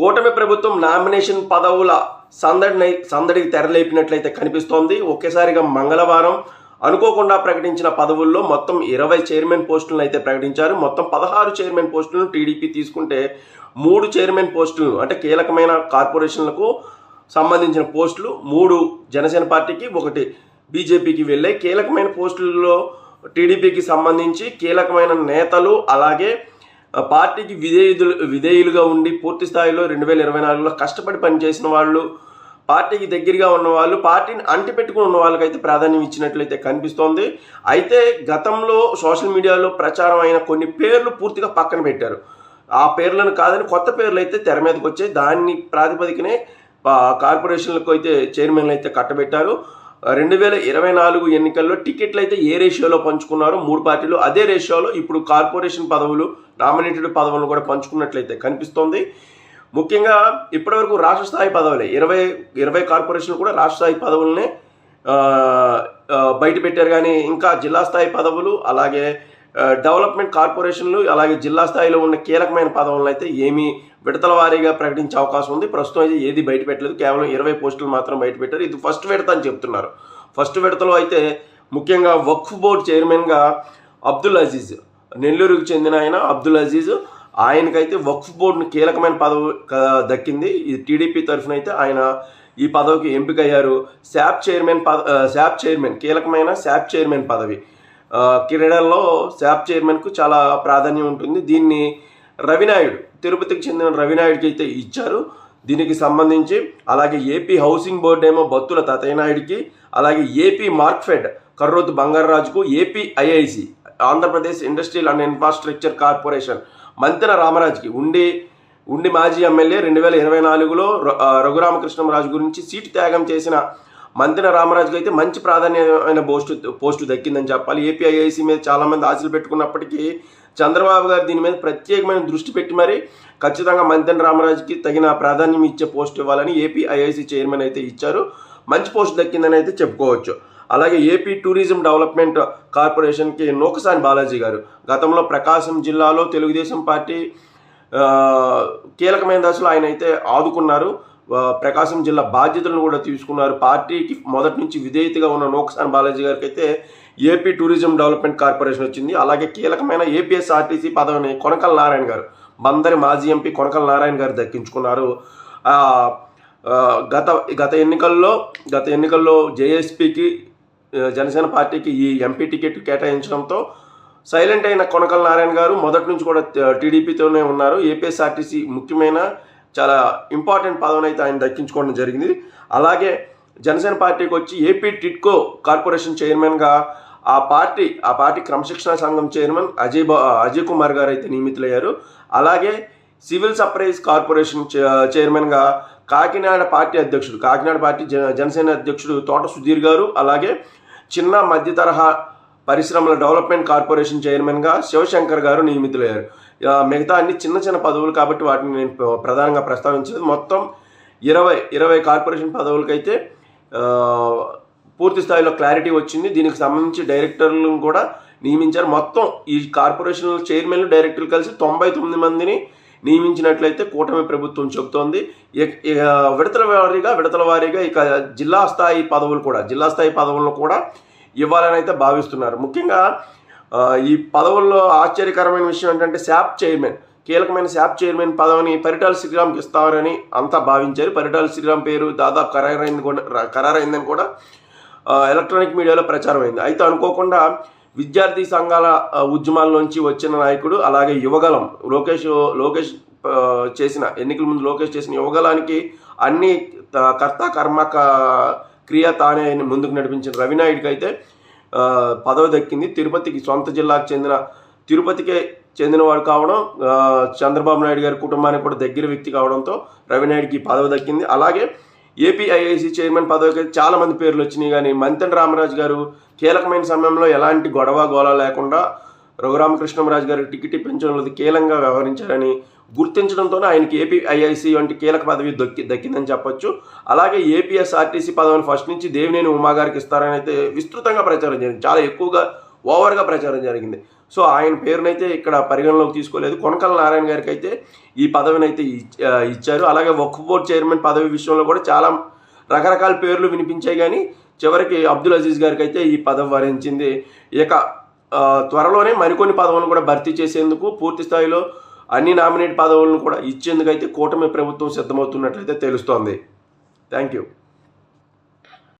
కూటమి ప్రభుత్వం నామినేషన్ పదవుల సందడిని సందడికి తెరలేపినట్లయితే కనిపిస్తోంది. ఒకేసారిగా మంగళవారం అనుకోకుండా ప్రకటించిన పదవుల్లో మొత్తం ఇరవై చైర్మన్ పోస్టులను అయితే ప్రకటించారు. మొత్తం పదహారు చైర్మన్ పోస్టులను టీడీపీ తీసుకుంటే మూడు చైర్మన్ పోస్టులను అంటే కీలకమైన కార్పొరేషన్లకు సంబంధించిన పోస్టులు మూడు జనసేన పార్టీకి ఒకటి బీజేపీకి వెళ్ళే కీలకమైన పోస్టులలో టీడీపీకి సంబంధించి కీలకమైన నేతలు అలాగే పార్టీకి విధేయులు విధేయులుగా ఉండి పూర్తి స్థాయిలో రెండు వేల ఇరవై నాలుగులో కష్టపడి పనిచేసిన వాళ్ళు పార్టీకి దగ్గరగా ఉన్న వాళ్ళు పార్టీని అంటిపెట్టుకుని ఉన్న వాళ్ళకైతే ప్రాధాన్యం ఇచ్చినట్లయితే కనిపిస్తోంది. అయితే గతంలో సోషల్ మీడియాలో ప్రచారం అయిన కొన్ని పేర్లు పూర్తిగా పక్కన పెట్టారు. ఆ పేర్లను కాదని కొత్త పేర్లు అయితే తెర మీదకి వచ్చాయి. దాన్ని ప్రాతిపదికనే కార్పొరేషన్లకు అయితే చైర్మన్లు అయితే కట్టబెట్టారు. రెండు వేల ఇరవై నాలుగు ఎన్నికల్లో టికెట్లు అయితే ఏ రేషియోలో పంచుకున్నారో మూడు పార్టీలు అదే రేషియోలో ఇప్పుడు కార్పొరేషన్ పదవులు నామినేటెడ్ పదవులను కూడా పంచుకున్నట్లయితే కనిపిస్తోంది. ముఖ్యంగా ఇప్పటివరకు రాష్ట్ర స్థాయి పదవులే ఇరవై ఇరవై కార్పొరేషన్లు కూడా రాష్ట్ర స్థాయి పదవులనే బయట పెట్టారు కానీ ఇంకా జిల్లా స్థాయి పదవులు అలాగే డెవలప్మెంట్ కార్పొరేషన్లు అలాగే జిల్లా స్థాయిలో ఉన్న కీలకమైన పదవులను అయితే ఏమీ విడతల వారీగా ప్రకటించే అవకాశం ఉంది. ప్రస్తుతం అయితే ఏది బయట పెట్టలేదు కేవలం ఇరవై పోస్టులు మాత్రం బయట పెట్టారు ఇది ఫస్ట్ విడత అని చెప్తున్నారు. ఫస్ట్ విడతలో అయితే ముఖ్యంగా వక్ఫ్ బోర్డు చైర్మన్గా అబ్దుల్ అజీజ్ నెల్లూరుకు చెందిన ఆయన అబ్దుల్ అజీజ్ ఆయనకైతే వక్ఫ్ బోర్డును కీలకమైన పదవి దక్కింది. ఇది టీడీపీ తరఫున అయితే ఆయన ఈ పదవికి ఎంపికయ్యారు. శాప్ చైర్మన్ పద శాప్ చైర్మన్ కీలకమైన శాప్ చైర్మన్ పదవి. క్రీడల్లో శాప్ చైర్మన్కు చాలా ప్రాధాన్యం ఉంటుంది. దీన్ని రవినాయుడు తిరుపతికి చెందిన రవినాయుడికి అయితే ఇచ్చారు. దీనికి సంబంధించి అలాగే ఏపీ హౌసింగ్ బోర్డు ఏమో బత్తుల తాతయ్య అలాగే AP Markfed Karrotu బంగారరాజుకు AP IIC Andhra Pradesh industrial and infrastructure corporation Mantena రామరాజుకి ఉండి ఉండి మాజీ ఎమ్మెల్యే రెండు వేల ఇరవై నాలుగులో రఘురామకృష్ణరాజు గురించి సీటు త్యాగం చేసిన మంతెన రామరాజుకి అయితే మంచి ప్రాధాన్యమైన పోస్టు పోస్టు దక్కిందని చెప్పాలి. ఏపీఐఐసి మీద చాలామంది ఆశలు పెట్టుకున్నప్పటికీ చంద్రబాబు గారు దీని మీద ప్రత్యేకమైన దృష్టి పెట్టి మరి ఖచ్చితంగా మంతెన రామరాజుకి తగిన ప్రాధాన్యం ఇచ్చే పోస్ట్ ఇవ్వాలని ఏపీ ఐఐసి చైర్మన్ అయితే ఇచ్చారు. మంచి పోస్ట్ దక్కిందని అయితే చెప్పుకోవచ్చు. అలాగే ఏపీ టూరిజం డెవలప్మెంట్ కార్పొరేషన్కి నూకసాని బాలాజీ గారు. గతంలో ప్రకాశం జిల్లాలో తెలుగుదేశం పార్టీ కీలకమైన దశలో ఆయన అయితే ఆదుకున్నారు. ప్రకాశం జిల్లా బాధ్యతలను కూడా తీసుకున్నారు. పార్టీకి మొదటి నుంచి విధేయతగా ఉన్న నోకసాని బాలాజీ గారికి అయితే ఏపీ టూరిజం డెవలప్మెంట్ కార్పొరేషన్ వచ్చింది. అలాగే కీలకమైన ఏపీఎస్ఆర్టీసీ పదవిని కొనకల నారాయణ గారు బందరి మాజీ ఎంపీ కొనకల నారాయణ గారు దక్కించుకున్నారు. గత గత ఎన్నికల్లో గత ఎన్నికల్లో జేఎస్పీకి జనసేన పార్టీకి ఈ ఎంపీ టికెట్ కేటాయించడంతో సైలెంట్ అయిన కొనకల నారాయణ గారు మొదటి నుంచి కూడా టీడీపీతోనే ఉన్నారు. ఏపీఎస్ఆర్టీసీ ముఖ్యమైన చాలా ఇంపార్టెంట్ పదవిని అయితే ఆయన దక్కించుకోవడం జరిగింది. అలాగే జనసేన పార్టీకి వచ్చి ఏపీ టిట్కో కార్పొరేషన్ చైర్మన్గా ఆ పార్టీ ఆ పార్టీ క్రమశిక్షణ సంఘం చైర్మన్ అజయ్ బా అజయ్ కుమార్ గారు అయితే నియమితులయ్యారు. అలాగే సివిల్ సప్రైజ్ కార్పొరేషన్ చైర్మన్గా కాకినాడ పార్టీ అధ్యక్షుడు కాకినాడ పార్టీ జన జనసేన అధ్యక్షుడు తోట సుధీర్ గారు అలాగే చిన్న మధ్య తరహా పరిశ్రమల డెవలప్మెంట్ కార్పొరేషన్ చైర్మన్గా శివశంకర్ గారు నియమితులయ్యారు. మిగతా అన్ని చిన్న చిన్న పదవులు కాబట్టి వాటిని నేను ప్రధానంగా ప్రస్తావించలేదు మొత్తం ఇరవై ఇరవై కార్పొరేషన్ పదవులకైతే పూర్తి స్థాయిలో క్లారిటీ వచ్చింది. దీనికి సంబంధించి డైరెక్టర్లను కూడా నియమించారు. మొత్తం ఈ కార్పొరేషన్ చైర్మన్లు డైరెక్టర్లు కలిసి తొంభై తొమ్మిది మందిని నియమించినట్లయితే కూటమి ప్రభుత్వం చెబుతోంది. విడతల వారీగా విడతల వారీగా ఇక జిల్లా స్థాయి పదవులు కూడా జిల్లా స్థాయి పదవులను కూడా ఇవ్వాలని అయితే భావిస్తున్నారు. ముఖ్యంగా ఈ పదవుల్లో ఆశ్చర్యకరమైన విషయం ఏంటంటే శాప్ చైర్మన్ కీలకమైన శాప్ చైర్మన్ పదవిని పరిటాల శ్రీరామ్కి ఇస్తారని అంతా భావించారు. పరిటాల శ్రీరామ్ పేరు దాదాపు ఖరారైంది కూడా ఖరారైందని కూడా ఎలక్ట్రానిక్ మీడియాలో ప్రచారం అయింది అయితే అనుకోకుండా విద్యార్థి సంఘాల ఆ, ఉద్యమాల్లోంచి వచ్చిన నాయకుడు అలాగే యువగలం లోకేష్ లోకేష్ చేసిన ఎన్నికల ముందు లోకేష్ చేసిన యువగలానికి అన్ని త- కర్త కర్మ క- క్రియ తానే ముందుకు నడిపించిన రవినాయుడికి అయితే పదవి దక్కింది. తిరుపతికి సొంత జిల్లాకు చెందిన తిరుపతికే చెందినవాడు కావడం చంద్రబాబు నాయుడు గారి కుటుంబానికి కూడా దగ్గర వ్యక్తి కావడంతో రవినాయుడికి పదవి దక్కింది. అలాగే ఏపీఐఐసి చైర్మన్ పదవికి చాలా మంది పేర్లు వచ్చినాయి. కానీ మంతెన రామరాజు గారు కీలకమైన సమయంలో ఎలాంటి గొడవ గోళ లేకుండా రఘురామకృష్ణరాజు గారి టికెట్ ఇప్పించడంలో కీలంగా వ్యవహరించారని గుర్తించడంతోనే ఆయనకి ఏపీ ఐఐసి వంటి కీలక పదవి దక్కి దక్కిందని చెప్పొచ్చు. అలాగే ఏపీఎస్ఆర్టీసీ పదవిని ఫస్ట్ నుంచి దేవినేని ఉమా గారికి ఇస్తారని అయితే విస్తృతంగా ప్రచారం జరిగింది. చాలా ఎక్కువగా ఓవర్గా ప్రచారం జరిగింది. సో ఆయన పేరునైతే ఇక్కడ పరిగణలోకి తీసుకోలేదు. కొనకల నారాయణ గారికి అయితే ఈ పదవిని అయితే ఇచ్చారు. అలాగే వక్ఫ్ బోర్డు చైర్మన్ పదవి విషయంలో కూడా చాలా రకరకాల పేర్లు వినిపించాయి. కానీ చివరికి అబ్దుల్ అజీజ్ గారికి అయితే ఈ పదవి వరించింది. ఇక త్వరలోనే మరికొన్ని పదవులను కూడా భర్తీ చేసేందుకు పూర్తి స్థాయిలో అన్ని నామినేట్ పదవులను కూడా ఇచ్చేందుకు అయితే కూటమి ప్రభుత్వం సిద్ధమవుతున్నట్లయితే తెలుస్తోంది. Thank you